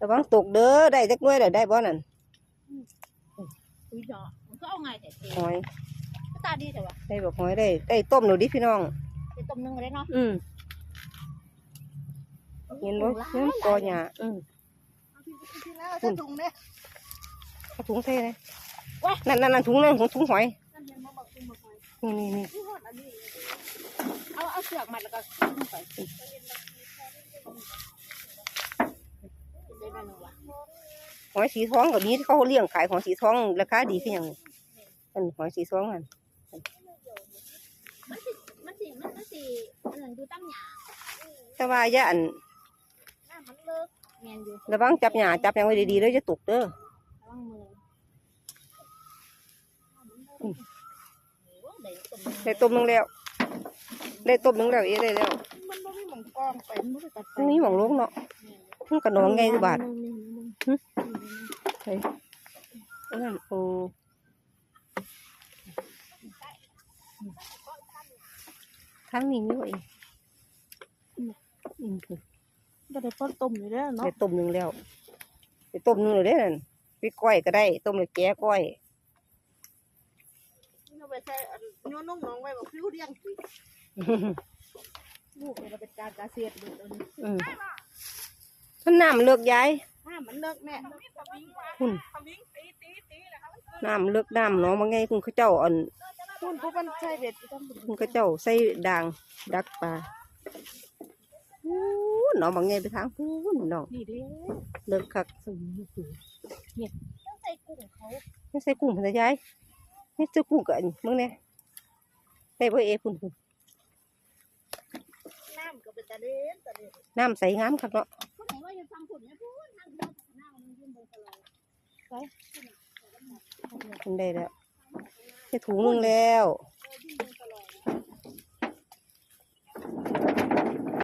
ระวังตกเด้อได้จักหน่วยเด้อได้บ่นั่นอุ้ยเนาะมันก็เอาไงแต่เจ๊หอยตาดีแต่ว่าได้บอกหอยได้ได้ต้มหนูดิพี่น้องจะต้มนึงเลยเนาะอืมเห็นบ่เห็นกอหญ้าอืมที่แล้วจะถุงเนี่ยเอาถุงใส่เลยนั่นนั่นนั่นถุงนั่นของถุงหอยนั่นยังมาบอกถุงมาคอยนี่นี่นี่ที่หอดอันนี้เอาเอาเสือกมัดแล้วก็ถุงไปได้บ้านหนึ่งวะ หอยสีทองกับนี้ที่เขาเลี้ยงขายของสีทองราคาดีขึ้นยังอันหอยสีทองอันมันสิมันสิมันมันสิอันนั้นดูตั้งหยาแต่ว่าอย่าอันหน้ามันเลิกแมนอยู่ระวังจับหญ้าจับหยังไว้ดีๆแล้วจะตกเด้อระวังมือโอ้ได้ต้มนึงได้ต้มนึงแล้ว ได้ต้มนึงแล้วเอ๊ะได้แล้ว มันบ่มีหม่องกองไปมันบ่ได้ตัดไปตรงนี้หมองลงเนาะมันกระนองไงสิบาท อันนั่นโอ้ทั้งนี้นี่ว่าเองอืมก็ได้ต้นต้มอยู่แล้วได้เนาะต้มนึงแล้วได้ต้มนึงเลยเด้อนั่นไปก้อยก็ได้ ต้มเลยแก้ก้อยเอาไปใส่อันโยนน้องน้องไว้บอกฟิวเลี้ยงสิลูกเราเป็นการเกษตรดูตอนนี้อืมมันน้ำเลิกย้าย ถ้ามันเลิกแม่คุณน้ำเลิกน้ำเนาะมาไงคุณเขาเจ้าอ่อนคุณผู้บันใช้เบ็ดที่ต้องคุณเขาเจ้าใส่ด่างดักปลาอู้หนองบางไงไปทางพูนน้องนี่เด้เลิกคักต้องใส่กุ้งเขาไม่ใส่กุ้งพันธยายนี่เจ้ากุ้งกันมึงเนี่ยใส่บ่เอคุณคุณน้ำก็เป็นตะเล่นตะเล่นน้ำใสงามคักเนาะ กินได้แล้วแค่ถุงนึงแล้ว